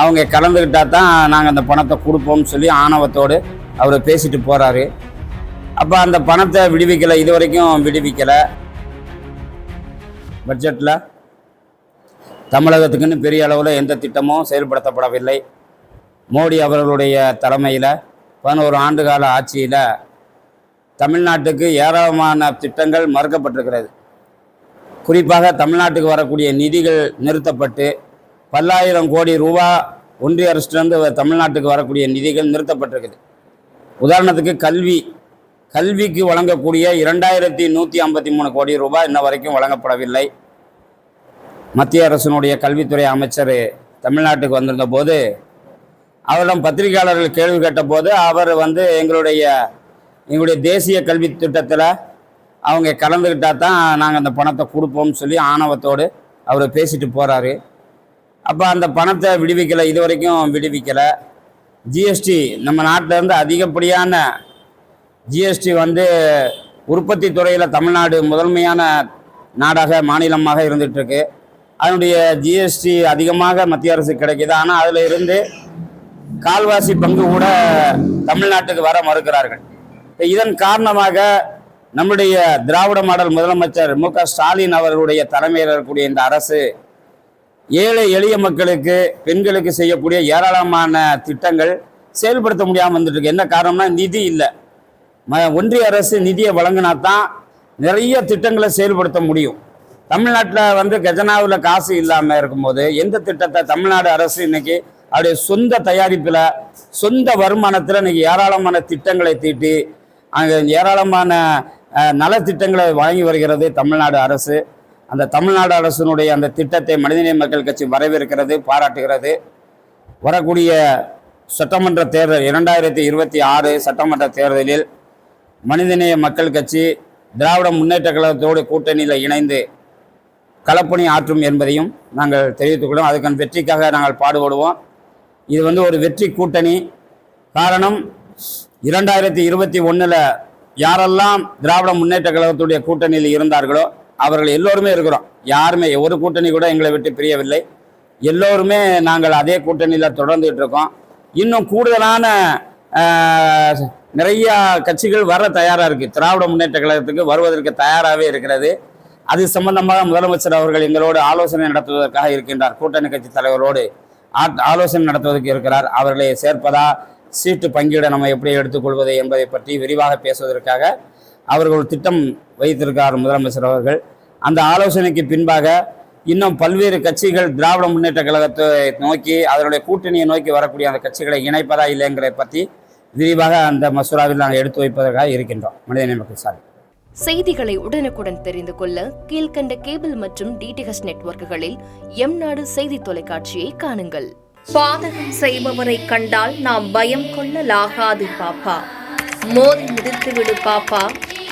அவங்க கலந்துக்கிட்டால் தான் நாங்கள் அந்த பணத்தை கொடுப்போம்னு சொல்லி ஆணவத்தோடு அவர் பேசிட்டு போகிறாரு அப்போ அந்த பணத்தை விடுவிக்கலை இது வரைக்கும் விடுவிக்கலை. பட்ஜெட்டில் தமிழகத்துக்குன்னு பெரிய அளவில் எந்த திட்டமும் செயல்படுத்தப்படவில்லை. மோடி அவர்களுடைய தலைமையில் பதினோரு ஆண்டுகால ஆட்சியில் தமிழ்நாட்டுக்கு ஏராளமான திட்டங்கள் மறுக்கப்பட்டிருக்கிறது. குறிப்பாக தமிழ்நாட்டுக்கு வரக்கூடிய நிதிகள் நிறுத்தப்பட்டு பல்லாயிரம் கோடி ரூபா ஒன்றிய அரசிலிருந்து தமிழ்நாட்டுக்கு வரக்கூடிய நிதிகள் நிறுத்தப்பட்டிருக்குது. உதாரணத்துக்கு கல்வி கல்விக்கு வழங்கக்கூடிய இரண்டாயிரத்தி நூற்றி ஐம்பத்தி மூணு கோடி ரூபாய் இன்ன வரைக்கும் வழங்கப்படவில்லை. மத்திய அரசினுடைய கல்வித்துறை அமைச்சர் தமிழ்நாட்டுக்கு வந்திருந்த போது அவரிடம் பத்திரிகையாளர்கள் கேள்வி கேட்டபோது அவர் வந்து எங்களுடைய எங்களுடைய தேசிய கல்வி திட்டத்தில் அவங்க கலந்துக்கிட்டால் தான் நாங்கள் அந்த பணத்தை கொடுப்போம்னு சொல்லி ஆணவத்தோடு அவர் பேசிட்டு போகிறாரு அப்போ அந்த பணத்தை விடுவிக்கலை இது வரைக்கும் விடுவிக்கலை ஜிஎஸ்டி நம்ம நாட்டில் இருந்து அதிகப்படியான ஜிஎஸ்டி வந்து உற்பத்தி துறையில் தமிழ்நாடு முதன்மையான நாடாக மாநிலமாக இருந்துகிட்ருக்கு அதனுடைய ஜிஎஸ்டி அதிகமாக மத்திய அரசு கிடைக்கிது. ஆனால் அதில் இருந்து கால்வாசி பங்கு கூட தமிழ்நாட்டுக்கு வர மறுக்கிறார்கள். இதன் காரணமாக நம்முடைய திராவிட மாடல் முதலமைச்சர் மு க ஸ்டாலின் அவர்களுடைய தலைமையில் இருக்கக்கூடிய இந்த அரசு ஏழை எளிய மக்களுக்கு பெண்களுக்கு செய்யக்கூடிய ஏராளமான திட்டங்கள் செயல்படுத்த முடியாமல் வந்துட்டுருக்கு. என்ன காரணம்னா நிதி இல்லை. ம- ஒன்றிய அரசு நிதியை வழங்கினா தான் நிறைய திட்டங்களை செயல்படுத்த முடியும். தமிழ்நாட்டில் வந்து கஜனாவில் காசு இல்லாமல் இருக்கும்போது எந்த திட்டத்தை தமிழ்நாடு அரசு இன்னைக்கு அவருடைய சொந்த தயாரிப்பில் சொந்த வருமானத்தில் இன்னைக்கு ஏராளமான திட்டங்களை தீட்டி அங்கே ஏராளமான நலத்திட்டங்களை வழங்கி வருகிறது தமிழ்நாடு அரசு. அந்த தமிழ்நாடு அரசினுடைய அந்த திட்டத்தை மனிதநேய மக்கள் கட்சி வரவேற்கிறது பாராட்டுகிறது. வரக்கூடிய சட்டமன்ற தேர்தல் இரண்டாயிரத்தி இருபத்தி ஆறு சட்டமன்ற தேர்தலில் மனிதநேய மக்கள் கட்சி திராவிட முன்னேற்ற கழகத்தோடு கூட்டணியில் இணைந்து களப்பணி ஆற்றும் என்பதையும் நாங்கள் தெரிவித்துக்கொள்வோம் அதுக்கான வெற்றிக்காக நாங்கள் பாடுபடுவோம். இது வந்து ஒரு வெற்றி கூட்டணி. காரணம் இரண்டாயிரத்தி இருபத்தி ஒன்றில் யாரெல்லாம் திராவிட முன்னேற்ற கழகத்துடைய கூட்டணியில் இருந்தார்களோ அவர்கள் எல்லோருமே இருக்கிறோம். யாருமே ஒரு கூட்டணி கூட எங்களை விட்டு பிரியவில்லை. எல்லோருமே நாங்கள் அதே கூட்டணியில் தொடர்ந்துட்டு இருக்கோம். இன்னும் கூடுதலான நிறைய கட்சிகள் வர தயாராக இருக்குது திராவிட முன்னேற்ற கழகத்துக்கு வருவதற்கு தயாராகவே இருக்கிறது. அது சம்பந்தமாக முதலமைச்சர் அவர்கள் எங்களோடு ஆலோசனை நடத்துவதற்காக இருக்கின்றார். கூட்டணி கட்சி தலைவரோடு ஆ- ஆலோசனை நடத்துவதற்கு இருக்கிறார். அவர்களை சேர்ப்பதா சீட்டு பங்கீடு நம்ம எப்படி எடுத்துக்கொள்வது என்பதை பற்றி விரிவாக பேசுவதற்காக அவர்கள் ஒரு திட்டம் வைத்திருக்கிறார் முதலமைச்சர் அவர்கள். அந்த ஆலோசனைக்கு பின்பாக இன்னும் பல்வேறு கட்சிகள் திராவிட முன்னேற்ற கழகத்தை நோக்கி அதனுடைய கூட்டணியை நோக்கி வரக்கூடிய அந்த கட்சிகளை இணைப்பதா இல்லைங்கிறதை பற்றி விரிவாக அந்த மசோதாவில் நாங்கள் எடுத்து வைப்பதற்காக இருக்கின்றோம். மனிதநேய மக்கள் சார் செய்திகளை உடனுக்குடன் தெரிந்து கொள்ள கீழ்க்கண்ட கேபிள் மற்றும் டிடிஹெச் நெட்வொர்க்குகளில் எம் நாடு செய்தி தொலைக்காட்சியை காணுங்கள். பாதகம் செய்பவரை கண்டால் நாம் பயம் கொள்ளலாகாது பாப்பா. மோதி மிதித்து விடு பாப்பா.